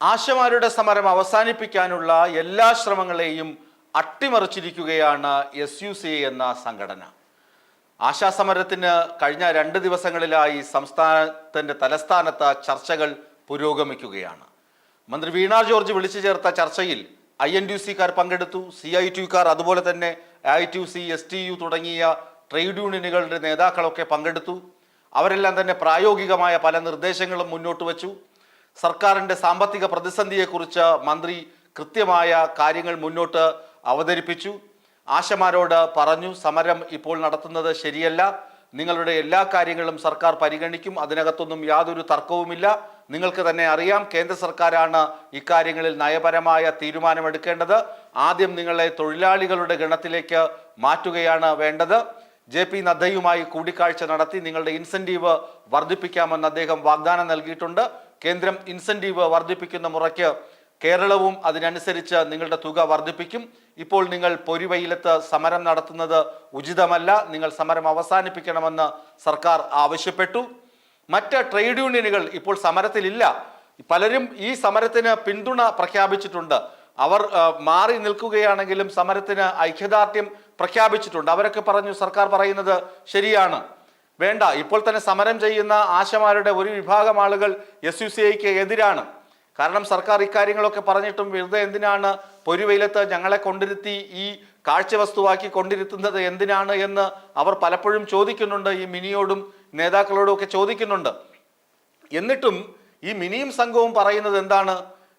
ആശമാരുടെ സമരം അവസാനിപ്പിക്കാനുള്ള എല്ലാ ശ്രമങ്ങളെയും അട്ടിമറിച്ചിരിക്കുകയാണ് എസ് യു സി എന്ന സംഘടന. ആശാസമരത്തിന് കഴിഞ്ഞ രണ്ട് ദിവസങ്ങളിലായി സംസ്ഥാനത്തിന്റെ തലസ്ഥാനത്ത് ചർച്ചകൾ പുരോഗമിക്കുകയാണ്. മന്ത്രി വീണ ജോർജ് വിളിച്ചു ചേർത്ത ചർച്ചയിൽ ഐ എൻ ടി സിക്കാർ പങ്കെടുത്തു. സി ഐ ടി യുക്കാർ അതുപോലെ തന്നെ I T C S T U തുടങ്ങിയ ട്രേഡ് യൂണിയനുകളുടെ നേതാക്കളൊക്കെ പങ്കെടുത്തു. അവരെല്ലാം തന്നെ പ്രായോഗികമായ പല നിർദ്ദേശങ്ങളും മുന്നോട്ട് വച്ചു. സർക്കാരിന്റെ സാമ്പത്തിക പ്രതിസന്ധിയെക്കുറിച്ച് മന്ത്രി കൃത്യമായ കാര്യങ്ങൾ മുന്നോട്ട് അവതരിപ്പിച്ചു. ആശമാരോട് പറഞ്ഞു സമരം ഇപ്പോൾ നടത്തുന്നത് ശരിയല്ല. നിങ്ങളുടെ എല്ലാ കാര്യങ്ങളും സർക്കാർ പരിഗണിക്കും. അതിനകത്തൊന്നും യാതൊരു തർക്കവുമില്ല. നിങ്ങൾക്ക് തന്നെ അറിയാം കേന്ദ്ര സർക്കാരാണ് ഇക്കാര്യങ്ങളിൽ നയപരമായ തീരുമാനമെടുക്കേണ്ടത്. ആദ്യം നിങ്ങളെ തൊഴിലാളികളുടെ ഗണത്തിലേക്ക് മാറ്റുകയാണ് വേണ്ടത്. ജെ പി നദ്ദയുമായി കൂടിക്കാഴ്ച നടത്തി നിങ്ങളുടെ ഇൻസെന്റീവ് വർദ്ധിപ്പിക്കാമെന്ന് അദ്ദേഹം വാഗ്ദാനം നൽകിയിട്ടുണ്ട്. കേന്ദ്രം ഇൻസെന്റീവ് വർദ്ധിപ്പിക്കുന്ന മുറയ്ക്ക് കേരളവും അതിനനുസരിച്ച് നിങ്ങളുടെ തുക വർദ്ധിപ്പിക്കും. ഇപ്പോൾ നിങ്ങൾ പൊരിവെയിലത്ത് സമരം നടത്തുന്നത് ഉചിതമല്ല. നിങ്ങൾ സമരം അവസാനിപ്പിക്കണമെന്ന് സർക്കാർ ആവശ്യപ്പെട്ടു. മറ്റ് ട്രേഡ് യൂണിയനുകൾ ഇപ്പോൾ സമരത്തിലില്ല. പലരും ഈ സമരത്തിന് പിന്തുണ പ്രഖ്യാപിച്ചിട്ടുണ്ട്. അവർ മാറി നിൽക്കുകയാണെങ്കിലും സമരത്തിന് ഐക്യദാർഢ്യം പ്രഖ്യാപിച്ചിട്ടുണ്ട്. അവരൊക്കെ പറഞ്ഞു സർക്കാർ പറയുന്നത് ശരിയാണ്. വേണ്ട ഇപ്പോൾ തന്നെ സമരം ചെയ്യുന്ന ആശമാരുടെ ഒരു വിഭാഗം ആളുകൾ എസ് യു സി ഐക്ക് എതിരാണ്. കാരണം സർക്കാർ ഇക്കാര്യങ്ങളൊക്കെ പറഞ്ഞിട്ടും വെറുതെ എന്തിനാണ് പൊരുവെയിലത്ത് ഞങ്ങളെ കൊണ്ടിരുത്തി ഈ കാഴ്ചവസ്തുവാക്കി കൊണ്ടിരുത്തുന്നത് എന്തിനാണ് എന്ന് അവർ പലപ്പോഴും ചോദിക്കുന്നുണ്ട് ഈ മിനിയോടും നേതാക്കളോടും ഒക്കെ ചോദിക്കുന്നുണ്ട്. എന്നിട്ടും ഈ മിനിയും സംഘവും പറയുന്നത് എന്താണ്?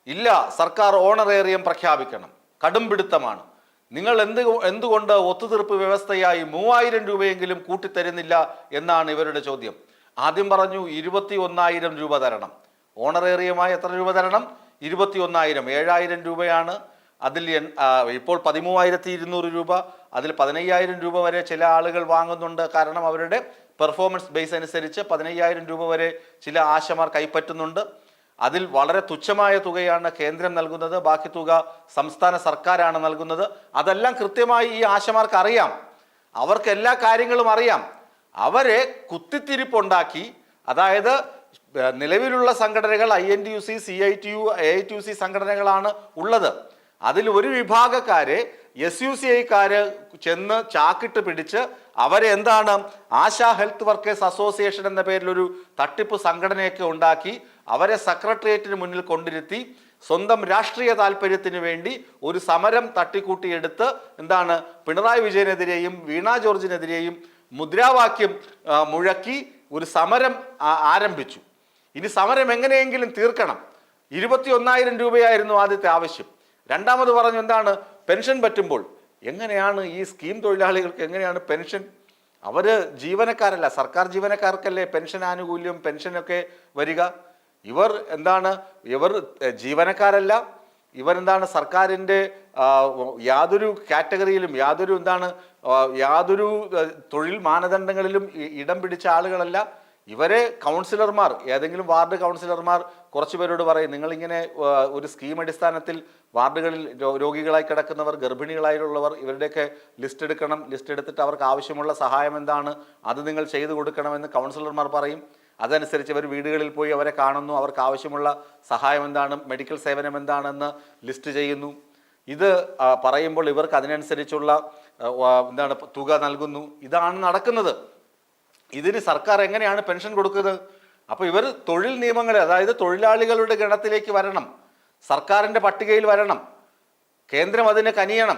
ഇല്ല സർക്കാർ ഓണറേറിയം പ്രഖ്യാപിക്കണം കടുംപിടുത്തമാണ്. നിങ്ങൾ എന്ത് എന്തുകൊണ്ട് ഒത്തുതീർപ്പ് വ്യവസ്ഥയായി മൂവായിരം രൂപയെങ്കിലും കൂട്ടിത്തരുന്നില്ല എന്നാണ് ഇവരുടെ ചോദ്യം. ആദ്യം പറഞ്ഞു ഇരുപത്തി ഒന്നായിരം രൂപ തരണം. ഓണറേറിയമായി എത്ര രൂപ തരണം? ഇരുപത്തി ഒന്നായിരം ഏഴായിരം രൂപയാണ്. അതിൽ ഇപ്പോൾ പതിമൂവായിരത്തി ഇരുന്നൂറ് രൂപ. അതിൽ പതിനയ്യായിരം രൂപ വരെ ചില ആളുകൾ വാങ്ങുന്നുണ്ട്. കാരണം അവരുടെ പെർഫോമൻസ് ബേസ് അനുസരിച്ച് പതിനയ്യായിരം രൂപ വരെ ചില ആശമാർ കൈപ്പറ്റുന്നുണ്ട്. അതിൽ വളരെ തുച്ഛമായ തുകയാണ് കേന്ദ്രം നൽകുന്നത്. ബാക്കി തുക സംസ്ഥാന സർക്കാരാണ് നൽകുന്നത്. അതെല്ലാം കൃത്യമായി ഈ ആശമാർക്ക് അറിയാം. അവർക്ക് എല്ലാ കാര്യങ്ങളും അറിയാം. അവരെ കുത്തിത്തിരിപ്പുണ്ടാക്കി അതായത് നിലവിലുള്ള സംഘടനകൾ I N T U C C I T U A I T U C സംഘടനകളാണ് ഉള്ളത്. അതിൽ ഒരു വിഭാഗക്കാരെ എസ് യു സി ഐക്കാര് ചെന്ന് ചാക്കിട്ട് പിടിച്ച് അവരെ എന്താണ് ആശാ ഹെൽത്ത് വർക്കേഴ്സ് അസോസിയേഷൻ എന്ന പേരിൽ ഒരു തട്ടിപ്പ് സംഘടനയൊക്കെ ഉണ്ടാക്കി അവരെ സെക്രട്ടേറിയറ്റിന് മുന്നിൽ കൊണ്ടിരുത്തി സ്വന്തം രാഷ്ട്രീയ താല്പര്യത്തിന് വേണ്ടി ഒരു സമരം തട്ടിക്കൂട്ടിയെടുത്ത് എന്താണ് പിണറായി വിജയനെതിരെയും വീണ ജോർജിനെതിരെയും മുദ്രാവാക്യം മുഴക്കി ഒരു സമരം ആരംഭിച്ചു. ഇനി സമരം എങ്ങനെയെങ്കിലും തീർക്കണം. ഇരുപത്തി ഒന്നായിരം രൂപയായിരുന്നു ആദ്യത്തെ ആവശ്യം. രണ്ടാമത് പറഞ്ഞു എന്താണ്? പെൻഷൻ പറ്റുമ്പോൾ എങ്ങനെയാണ് ഈ സ്കീം തൊഴിലാളികൾക്ക് എങ്ങനെയാണ് പെൻഷൻ? അവർ ജീവനക്കാരല്ല സർക്കാർ ജീവനക്കാർക്കല്ലേ പെൻഷൻ ആനുകൂല്യം പെൻഷനൊക്കെ വരിക? ഇവർ എന്താണ് ഇവർ ജീവനക്കാരല്ല ഇവരെന്താണ് സർക്കാരിന്റെ യാതൊരു കാറ്റഗറിയിലും യാതൊരു എന്താണ് യാതൊരു തൊഴിൽ മാനദണ്ഡങ്ങളിലും ഇടം പിടിച്ച ആളുകളല്ല. ഇവരെ കൗൺസിലർമാർ ഏതെങ്കിലും വാർഡ് കൗൺസിലർമാർ കുറച്ച് പേരോട് പറയും നിങ്ങളിങ്ങനെ ഒരു സ്കീം അടിസ്ഥാനത്തിൽ വാർഡുകളിൽ രോഗികളായി കിടക്കുന്നവർ ഗർഭിണികളായിട്ടുള്ളവർ ഇവരുടെയൊക്കെ ലിസ്റ്റ് എടുക്കണം ലിസ്റ്റ് എടുത്തിട്ട് അവർക്ക് ആവശ്യമുള്ള സഹായം എന്താണ് അത് നിങ്ങൾ ചെയ്തു കൊടുക്കണമെന്ന് കൗൺസിലർമാർ പറയും. അതനുസരിച്ച് അവർ വീടുകളിൽ പോയി അവരെ കാണുന്നു അവർക്ക് ആവശ്യമുള്ള സഹായം എന്താണ് മെഡിക്കൽ സേവനം എന്താണെന്ന് ലിസ്റ്റ് ചെയ്യുന്നു. ഇത് പറയുമ്പോൾ ഇവർക്ക് അതിനനുസരിച്ചുള്ള എന്താണ് തുക നൽകുന്നു. ഇതാണ് നടക്കുന്നത്. ഇതിന് സർക്കാർ എങ്ങനെയാണ് പെൻഷൻ കൊടുക്കുന്നത്? അപ്പോൾ ഇവർ തൊഴിൽ നിയമങ്ങളെ അതായത് തൊഴിലാളികളുടെ ഗണത്തിലേക്ക് വരണം. സർക്കാരിന്റെ പട്ടികയിൽ വരണം. കേന്ദ്രം അതിനെ കനിയണം.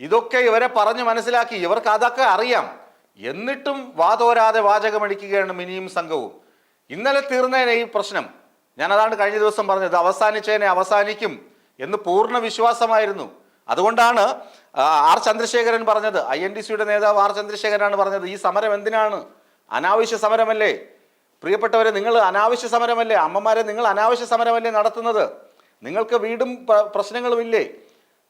ഇതൊക്കെ ഇവരെ പറഞ്ഞ് മനസ്സിലാക്കി ഇവർക്ക് അതൊക്കെ അറിയാം. എന്നിട്ടും വാതോരാതെ വാചകമടിക്കുകയാണ് മിനിയും സംഘവും. ഇന്നലെ തീർന്നേനെ ഈ പ്രശ്നം. ഞാൻ അതാണ് കഴിഞ്ഞ ദിവസം പറഞ്ഞത് അവസാനിച്ചേനെ അവസാനിക്കും എന്ന് പൂർണ വിശ്വാസമായിരുന്നു. അതുകൊണ്ടാണ് ആർ ചന്ദ്രശേഖരൻ പറഞ്ഞത്. ഐ എൻ ഡി സിയുടെ നേതാവ് ആർ ചന്ദ്രശേഖരനാണ് പറഞ്ഞത് ഈ സമരം എന്തിനാണ്? അനാവശ്യ സമരമല്ലേ? പ്രിയപ്പെട്ടവരെ നിങ്ങൾ അനാവശ്യ സമരമല്ലേ? അമ്മമാരെ നിങ്ങൾ അനാവശ്യ സമരമല്ലേ നടത്തുന്നത്? നിങ്ങൾക്ക് വീടും പ്രശ്നങ്ങളും പ്രശ്നങ്ങളുമില്ലേ?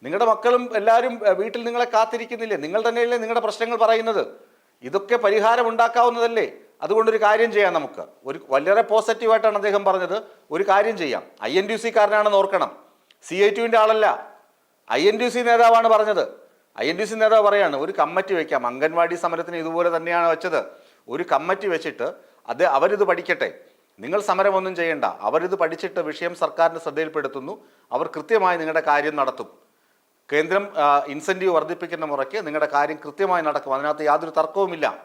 നിങ്ങളുടെ മക്കളും എല്ലാവരും വീട്ടിൽ നിങ്ങളെ കാത്തിരിക്കുന്നില്ലേ? നിങ്ങൾ തന്നെയല്ലേ നിങ്ങളുടെ പ്രശ്നങ്ങൾ പറയുന്നത്? ഇതൊക്കെ പരിഹാരം ഉണ്ടാക്കാവുന്നതല്ലേ? അതുകൊണ്ടൊരു കാര്യം ചെയ്യാം നമുക്ക്. ഒരു വളരെ പോസിറ്റീവായിട്ടാണ് അദ്ദേഹം പറഞ്ഞത്. ഒരു കാര്യം ചെയ്യാം. ഐ എൻ ഡി സി കാരനാണെന്ന് ഓർക്കണം. സി ഐ ടുവിന്റെ ആളല്ല. ഐ എൻ ഡി സി നേതാവാണ് പറഞ്ഞത്. ഐ എൻ ഡി സി നേതാവ് പറയാണ് ഒരു കമ്മിറ്റി വയ്ക്കാം. അംഗൻവാടി സമരത്തിന് ഇതുപോലെ തന്നെയാണ് വെച്ചത്. ഒരു കമ്മിറ്റി വെച്ചിട്ട് അത് അവരിത് പഠിക്കട്ടെ. നിങ്ങൾ സമരമൊന്നും ചെയ്യണ്ട. അവരിത് പഠിച്ചിട്ട് വിഷയം സർക്കാരിന്റെ ശ്രദ്ധയിൽപ്പെടുത്തുന്നു. അവർ കൃത്യമായി നിങ്ങളുടെ കാര്യം നടത്തും. കേന്ദ്രം ഇൻസെന്റീവ് വർദ്ധിപ്പിക്കുന്ന മുറയ്ക്ക് നിങ്ങളുടെ കാര്യം കൃത്യമായി നടക്കും. അതിനകത്ത് യാതൊരു തർക്കവുമില്ല.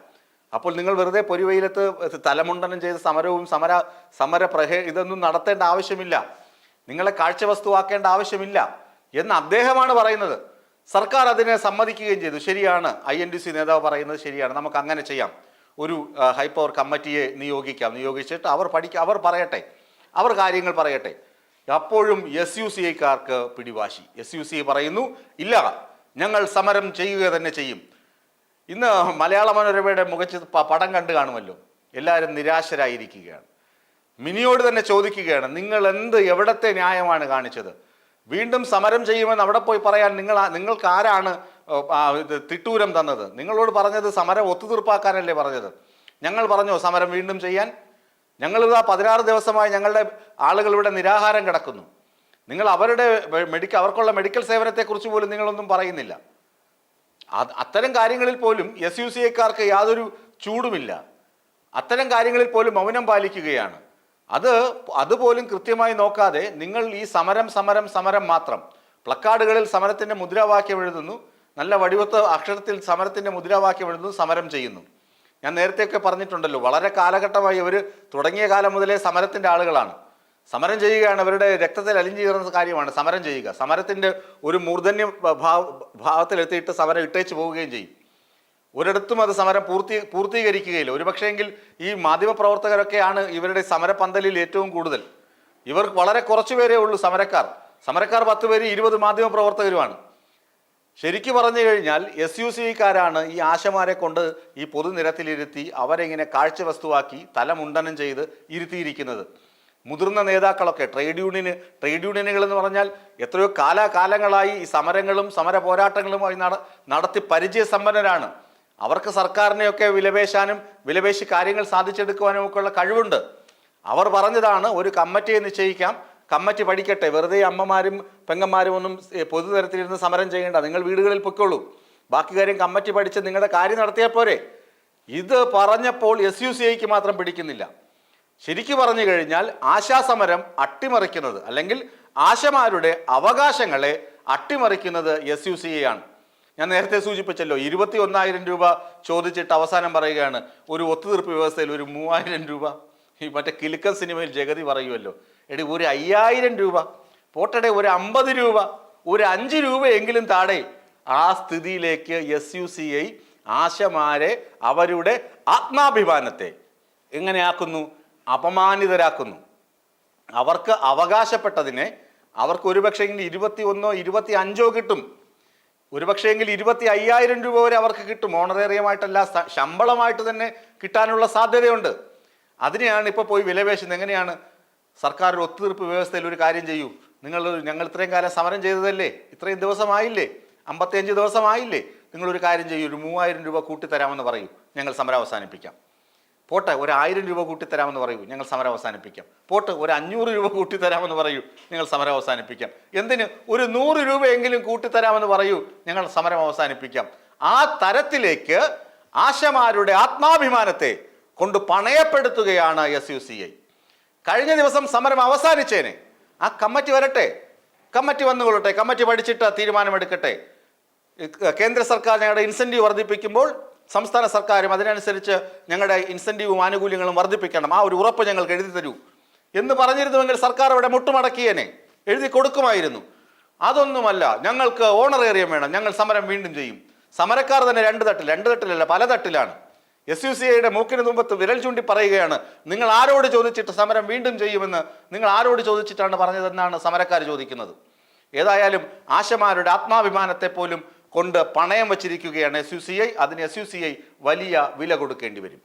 അപ്പോൾ നിങ്ങൾ വെറുതെ പൊരിവെയിലത്ത് തലമുണ്ടനം ചെയ്ത് സമരവും സമര സമര പ്രഹേ ഇതൊന്നും നടത്തേണ്ട ആവശ്യമില്ല. നിങ്ങളെ കാഴ്ചവസ്തുവാക്കേണ്ട ആവശ്യമില്ല എന്ന് അദ്ദേഹമാണ് പറയുന്നത്. സർക്കാർ അതിനെ സമ്മതിക്കുകയും ചെയ്തു. ശരിയാണ്. ഐ നേതാവ് പറയുന്നത് ശരിയാണ്. നമുക്ക് അങ്ങനെ ചെയ്യാം. ഒരു ഹൈ പവർ കമ്മിറ്റിയെ നിയോഗിക്കാം. നിയോഗിച്ചിട്ട് അവർ പഠിക്കുക അവർ പറയട്ടെ. അവർ കാര്യങ്ങൾ പറയട്ടെ. അപ്പോഴും എസ് യു സി ഐക്കാർക്ക് പിടിവാശി. എസ് യു സി പറയുന്നു ഇല്ല ഞങ്ങൾ സമരം ചെയ്യുക തന്നെ ചെയ്യും. ഇന്ന് മലയാള മനോരമയുടെ മുഖച്ച് പടം കണ്ടു കാണുമല്ലോ. എല്ലാവരും നിരാശരായിരിക്കുകയാണ്. മിനിയോട് തന്നെ ചോദിക്കുകയാണ് നിങ്ങൾ എന്ത് എവിടത്തെ ന്യായമാണ് കാണിച്ചത്? വീണ്ടും സമരം ചെയ്യുമെന്ന് അവിടെ പോയി പറയാൻ നിങ്ങൾ നിങ്ങൾക്ക് ആരാണ് തിട്ടൂരം തന്നത്. നിങ്ങളോട് പറഞ്ഞത് സമരം ഒത്തുതീർപ്പാക്കാനല്ലേ പറഞ്ഞത്? ഞങ്ങൾ പറഞ്ഞോ സമരം വീണ്ടും ചെയ്യാൻ. ഞങ്ങളിതാ പതിനാറ് ദിവസമായി ഞങ്ങളുടെ ആളുകൾ ഇവിടെ നിരാഹാരം കിടക്കുന്നു. നിങ്ങൾ അവരുടെ മെഡിക്കൽ അവർക്കുള്ള മെഡിക്കൽ സേവനത്തെക്കുറിച്ച് പോലും നിങ്ങളൊന്നും പറയുന്നില്ല. അത്തരം കാര്യങ്ങളിൽ പോലും എസ് യു സി യാതൊരു ചൂടുമില്ല. അത്തരം കാര്യങ്ങളിൽ പോലും മൗനം പാലിക്കുകയാണ്. അത് അതുപോലും കൃത്യമായി നോക്കാതെ നിങ്ങൾ ഈ സമരം സമരം സമരം മാത്രം. പ്ലക്കാർഡുകളിൽ സമരത്തിന്റെ മുദ്രാവാക്യം എഴുതുന്നു. നല്ല വടിവത്ത അക്ഷരത്തിൽ സമരത്തിന്റെ മുദ്രാവാക്യം എഴുതുന്നു സമരം ചെയ്യുന്നു. ഞാൻ നേരത്തെയൊക്കെ പറഞ്ഞിട്ടുണ്ടല്ലോ വളരെ കാലഘട്ടമായി അവർ തുടങ്ങിയ കാലം മുതലേ സമരത്തിന്റെ ആളുകളാണ്. സമരം ചെയ്യുകയാണ് അവരുടെ രക്തത്തിൽ അലിഞ്ഞു ചേർന്ന കാര്യമാണ് സമരം ചെയ്യുക. സമരത്തിന്റെ ഒരു മൂർധന്യ ഭാവ ഭാവത്തിലെത്തിയിട്ട് സമരം ഇട്ടേച്ച് പോവുകയും ചെയ്യും. ഒരിടത്തും അത് സമരം പൂർത്തി പൂർത്തീകരിക്കുകയില്ല. ഒരുപക്ഷെങ്കിൽ ഈ മാധ്യമപ്രവർത്തകരൊക്കെയാണ് ഇവരുടെ സമരപന്തലിൽ ഏറ്റവും കൂടുതൽ. ഇവർ വളരെ കുറച്ചു പേരേ ഉള്ളൂ സമരക്കാർ. സമരക്കാർ പത്ത് പേര് ഇരുപത് മാധ്യമപ്രവർത്തകരുമാണ്. ശരിക്കു പറഞ്ഞു കഴിഞ്ഞാൽ എസ് യു സിക്കാരാണ് ഈ ആശമാരെ കൊണ്ട് ഈ പൊതുനിരത്തിലിരുത്തി അവരെങ്ങനെ കാഴ്ച വസ്തുവാക്കി തലമുണ്ടനം ചെയ്ത് ഇരുത്തിയിരിക്കുന്നത്. മുതിർന്ന നേതാക്കളൊക്കെ ട്രേഡ് യൂണിയന് ട്രേഡ് യൂണിയനുകൾ എന്ന് പറഞ്ഞാൽ എത്രയോ കാലാകാലങ്ങളായി ഈ സമരങ്ങളും സമര പോരാട്ടങ്ങളുമായി നട നടത്തി പരിചയസമ്പന്നരാണ്. അവർക്ക് സർക്കാരിനെയൊക്കെ വിലപേശാനും വിലപേശി കാര്യങ്ങൾ സാധിച്ചെടുക്കുവാനും ഒക്കെയുള്ള കഴിവുണ്ട്. അവർ പറഞ്ഞതാണ് ഒരു കമ്മിറ്റിയെ നിശ്ചയിക്കാം കമ്മിറ്റി പഠിക്കട്ടെ. വെറുതെ അമ്മമാരും പെങ്ങന്മാരും ഒന്നും പൊതുതരത്തിലിരുന്ന് സമരം ചെയ്യേണ്ട. നിങ്ങൾ വീടുകളിൽ പൊയ്ക്കോളൂ. ബാക്കി കാര്യം കമ്മറ്റി പഠിച്ച് നിങ്ങളുടെ കാര്യം നടത്തിയാൽ പോരെ. ഇത് പറഞ്ഞപ്പോൾ എസ് യു സി ഐക്ക് മാത്രം പിടിക്കുന്നില്ല. ശരിക്കു പറഞ്ഞു കഴിഞ്ഞാൽ ആശാസമരം അട്ടിമറിക്കുന്നത് അല്ലെങ്കിൽ ആശമാരുടെ അവകാശങ്ങളെ അട്ടിമറിക്കുന്നത് എസ് യു സി എ ആണ്. ഞാൻ നേരത്തെ സൂചിപ്പിച്ചല്ലോ ഇരുപത്തി ഒന്നായിരം രൂപ ചോദിച്ചിട്ട് അവസാനം പറയുകയാണ് ഒരു ഒത്തുതീർപ്പ് വ്യവസ്ഥയിൽ ഒരു മൂവായിരം രൂപ. ഈ മറ്റേ കിലുക്കൻ സിനിമയിൽ ജഗതി പറയുമല്ലോ എടി ഒരു അയ്യായിരം രൂപ പോട്ടടെ ഒരു അമ്പത് രൂപ ഒരു അഞ്ച് രൂപയെങ്കിലും താഴെ ആ സ്ഥിതിയിലേക്ക് എസ് യു സി ഐ ആശമാരെ അവരുടെ ആത്മാഭിമാനത്തെ എങ്ങനെയാക്കുന്നു? അപമാനിതരാക്കുന്നു. അവർക്ക് അവകാശപ്പെട്ടതിനെ അവർക്ക് ഒരുപക്ഷെങ്കിൽ ഇരുപത്തി ഒന്നോ ഇരുപത്തി അഞ്ചോ കിട്ടും. ഒരുപക്ഷെങ്കിൽ ഇരുപത്തി അയ്യായിരം രൂപ വരെ അവർക്ക് കിട്ടും. ഓണറേറിയമായിട്ടല്ല ശമ്പളമായിട്ട് തന്നെ കിട്ടാനുള്ള സാധ്യതയുണ്ട്. അതിനെയാണ് ഇപ്പോൾ പോയി വിലപേശുന്നത്. എങ്ങനെയാണ് സർക്കാർ ഒരു ഒത്തുതീർപ്പ് വ്യവസ്ഥയിൽ ഒരു കാര്യം ചെയ്യൂ? നിങ്ങൾ ഞങ്ങൾ ഇത്രയും കാലം സമരം ചെയ്തതല്ലേ? ഇത്രയും ദിവസമായില്ലേ? അമ്പത്തിയഞ്ച് ദിവസമായില്ലേ? നിങ്ങളൊരു കാര്യം ചെയ്യൂ. ഒരു മൂവായിരം രൂപ കൂട്ടിത്തരാമെന്ന് പറയൂ. ഞങ്ങൾ സമരം അവസാനിപ്പിക്കാം. പോട്ടെ ഒരു ആയിരം രൂപ കൂട്ടിത്തരാമെന്ന് പറയൂ. ഞങ്ങൾ സമരം അവസാനിപ്പിക്കാം. പോട്ടെ ഒരു അഞ്ഞൂറ് രൂപ കൂട്ടിത്തരാമെന്ന് പറയൂ. ഞങ്ങൾ സമരം അവസാനിപ്പിക്കാം. എന്തിന്? ഒരു നൂറ് രൂപയെങ്കിലും കൂട്ടിത്തരാമെന്ന് പറയൂ. ഞങ്ങൾ സമരം അവസാനിപ്പിക്കാം. ആ തരത്തിലേക്ക് ആശമാരുടെ ആത്മാഭിമാനത്തെ കൊണ്ട് പണയപ്പെടുത്തുകയാണ് എസ് യു സി ഐ കഴിഞ്ഞ ദിവസം സമരം അവസാനിച്ചേനെ. ആ കമ്മിറ്റി വരട്ടെ. കമ്മിറ്റി വന്നുകൊള്ളട്ടെ കമ്മിറ്റി പഠിച്ചിട്ട് തീരുമാനമെടുക്കട്ടെ. കേന്ദ്ര സർക്കാർ ഞങ്ങളുടെ ഇൻസെന്റീവ് വർദ്ധിപ്പിക്കുമ്പോൾ സംസ്ഥാന സർക്കാരും അതിനനുസരിച്ച് ഞങ്ങളുടെ ഇൻസെന്റീവും ആനുകൂല്യങ്ങളും വർദ്ധിപ്പിക്കണം. ആ ഒരു ഉറപ്പ് ഞങ്ങൾക്ക് എഴുതി തരൂ. എന്ന് പറഞ്ഞിരുന്നുവെങ്കിൽ സർക്കാർ അവിടെ മുട്ടുമടക്കിയേനെ. എഴുതി കൊടുക്കുമായിരുന്നു. അതൊന്നുമല്ല ഞങ്ങൾക്ക് ഓണറേറിയം വേണം. ഞങ്ങൾ സമരം വീണ്ടും ചെയ്യും. സമരക്കാർ തന്നെ രണ്ട് തട്ടിൽ രണ്ട് തട്ടിലല്ല പല തട്ടിലാണ്. എസ് യു സി ഐയുടെ മൂക്കിന് തുമ്പത്ത് വിരൽ ചൂണ്ടി പറയുകയാണ് നിങ്ങൾ ആരോട് ചോദിച്ചിട്ട് സമരം വീണ്ടും ചെയ്യുമെന്ന് നിങ്ങൾ ആരോട് ചോദിച്ചിട്ടാണ് പറഞ്ഞതെന്നാണ് സമരക്കാർ ചോദിക്കുന്നത്. ഏതായാലും ആശമാരുടെ ആത്മാഭിമാനത്തെ പോലും കൊണ്ട് പണയം വച്ചിരിക്കുകയാണ് എസ് യു സി ഐ അതിന് എസ് യു സി ഐ വലിയ വില കൊടുക്കേണ്ടി വരും.